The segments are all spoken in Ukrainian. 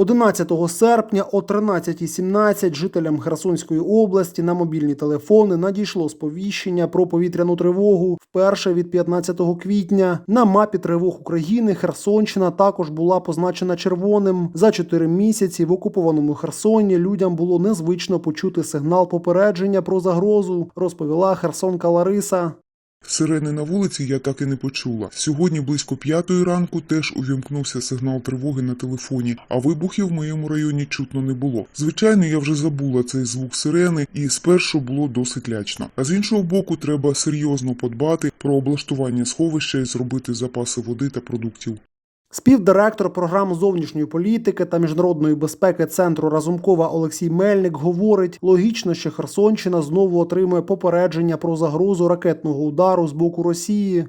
11 серпня о 13.17 жителям Херсонської області на мобільні телефони надійшло сповіщення про повітряну тривогу вперше від 15 квітня. На мапі тривог України Херсонщина також була позначена червоним. За чотири місяці в окупованому Херсоні людям було незвично почути сигнал попередження про загрозу, розповіла Херсонка Лариса. Сирени на вулиці я так і не почула. Сьогодні близько п'ятої ранку теж увімкнувся сигнал тривоги на телефоні, а вибухів в моєму районі чутно не було. Звичайно, я вже забула цей звук сирени, і спершу було досить лячно. А з іншого боку, треба серйозно подбати про облаштування сховища і зробити запаси води та продуктів. Співдиректор програм зовнішньої політики та міжнародної безпеки центру Разумкова Олексій Мельник говорить: логічно, що Херсонщина знову отримує попередження про загрозу ракетного удару з боку Росії.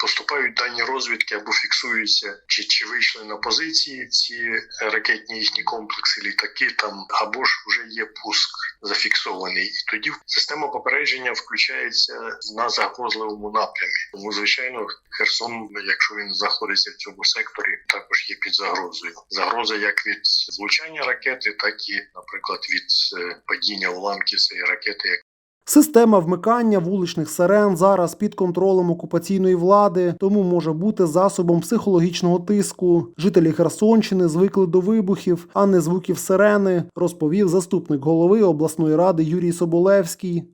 Поступають дані розвідки або фіксуються, чи, чи вийшли на позиції ці ракетні їхні комплекси, літаки там, або ж вже є пуск зафіксований. І тоді система попередження включається на загрозливому напрямі. Тому, звичайно, Херсон, якщо він знаходиться в цьому секторі, також є під загрозою. Загроза як від влучання ракети, так і, наприклад, від е, падіння уламків цієї ракети, Система вмикання вуличних сирен зараз під контролем окупаційної влади, тому може бути засобом психологічного тиску. Жителі Херсонщини звикли до вибухів, а не звуків сирени, розповів заступник голови обласної ради Юрій Соболевський.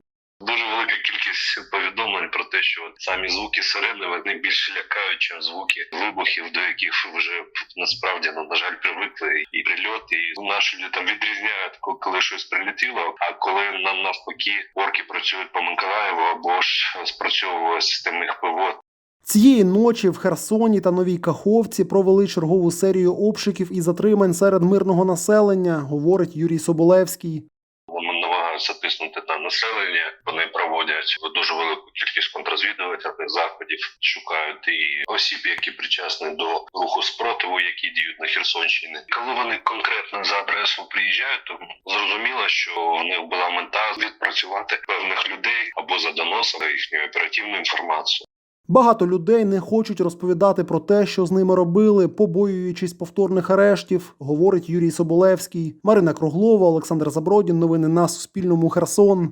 Дуже повідомлень про те, що самі звуки сирени вони більше лякають, ніж звуки вибухів, до яких вже насправді ну, на жаль привикли і прильоти. І наші люди там відрізняють, коли щось прилетіло. А коли нам навпаки орки працюють по Миколаєву або ж спрацьовує система їх ПВО, Цієї ночі в Херсоні та Новій Каховці провели чергову серію обшуків і затримань серед мирного населення, говорить Юрій Соболевський. Вони намагаються тиснути на населення. Вони проводять дуже велику кількість контррозвідувальних заходів, шукають і осіб, які причасні до руху спротиву, які діють на Херсонщині. Коли вони конкретно за адресу приїжджають, то зрозуміло, що в них була мета відпрацювати певних людей або за доносом їхню оперативну інформацію. Багато людей не хочуть розповідати про те, що з ними робили, побоюючись повторних арештів, говорить Юрій Соболевський. Марина Круглова, Олександр Забродін. Новини на Суспільному. Херсон.